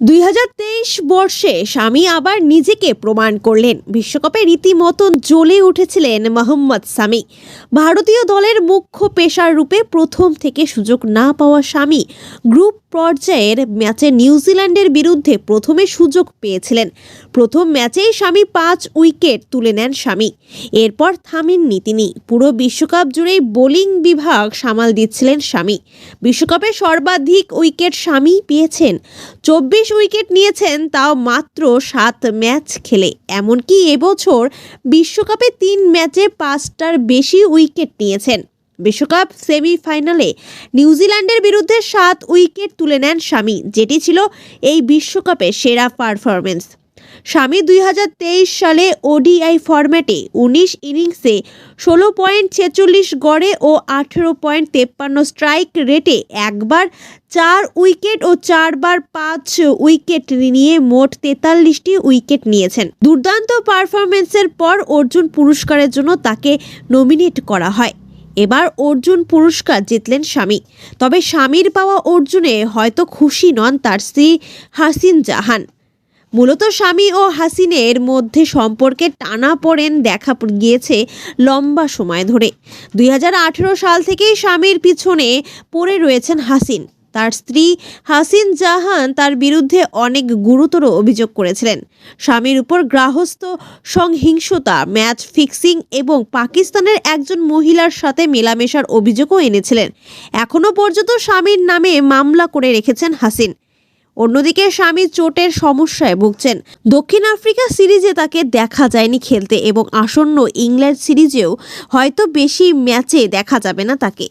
দুই হাজার তেইশ বর্ষে স্বামী আবার নিজেকে প্রমাণ করলেন। বিশ্বকাপে রীতিমতন জ্বলে উঠেছিলেন মোহাম্মদ স্বামী। ভারতীয় দলের মুখ্য পেশার রূপে প্রথম থেকে সুযোগ না পাওয়া স্বামী গ্রুপ পর্যায়ের ম্যাচে নিউজিল্যান্ডের বিরুদ্ধে প্রথমে সুযোগ পেয়েছিলেন। প্রথম ম্যাচেই স্বামী পাঁচ উইকেট তুলে নেন স্বামী। এরপর থামেননি তিনি। পুরো বিশ্বকাপ জুড়েই বোলিং বিভাগ সামাল দিচ্ছিলেন স্বামী। বিশ্বকাপে সর্বাধিক উইকেট স্বামী পেয়েছেন। চব্বিশ উইকেট নিয়েছেন, তাও মাত্র সাত ম্যাচ খেলে। এমনকি এবছর বিশ্বকাপে তিন ম্যাচে পাঁচটার বেশি উইকেট নিয়েছেন। বিশ্বকাপ সেমিফাইনালে নিউজিল্যান্ডের বিরুদ্ধে সাত উইকেট তুলে নেন স্বামী যেটি ছিল এই বিশ্বকাপে সেরা পারফরমেন্স স্বামী দুই হাজার তেইশ সালে ওডিআই ফরম্যাটে উনিশ ইনিংসে ষোলো পয়েন্ট ছেচল্লিশ গড়ে ও আঠেরো পয়েন্ট তেপ্পান্ন স্ট্রাইক রেটে একবার চার উইকেট ও চারবার পাঁচ উইকেট নিয়ে মোট তেতাল্লিশটি উইকেট নিয়েছেন। দুর্দান্ত পারফরমেন্সের পর অর্জুন পুরস্কারের জন্য তাকে নমিনেট করা হয়। এবার অর্জুন পুরস্কার জিতলেন স্বামী। তবে স্বামীর পাওয়া অর্জুনে হয়তো খুশি নন তার স্ত্রী হাসিন জাহান। মূলত স্বামী ও হাসিনের মধ্যে সম্পর্কে টানা পড়েন দেখা গিয়েছে লম্বা সময় ধরে। দুই হাজার আঠেরো সাল থেকেই স্বামীর পিছনে পড়ে রয়েছেন হাসিন। তার স্ত্রী হাসিন জাহান তার বিরুদ্ধে অনেক গুরুতর অভিযোগ করেছিলেন। স্বামীর উপর গ্রাহস্থ সংহিংসতা, ম্যাচ ফিক্সিং এবং পাকিস্তানের একজন মহিলার সাথে মেলামেশার অভিযোগও এনেছিলেন। এখনও পর্যন্ত স্বামীর নামে মামলা করে রেখেছেন হাসিন। অন্যদিকে স্বামী চোটের সমস্যায় ভুগছেন। দক্ষিণ আফ্রিকা সিরিজে তাকে দেখা যায়নি খেলতে এবং আসন্ন ইংল্যান্ড সিরিজেও হয়তো বেশি ম্যাচে দেখা যাবে না তাকে।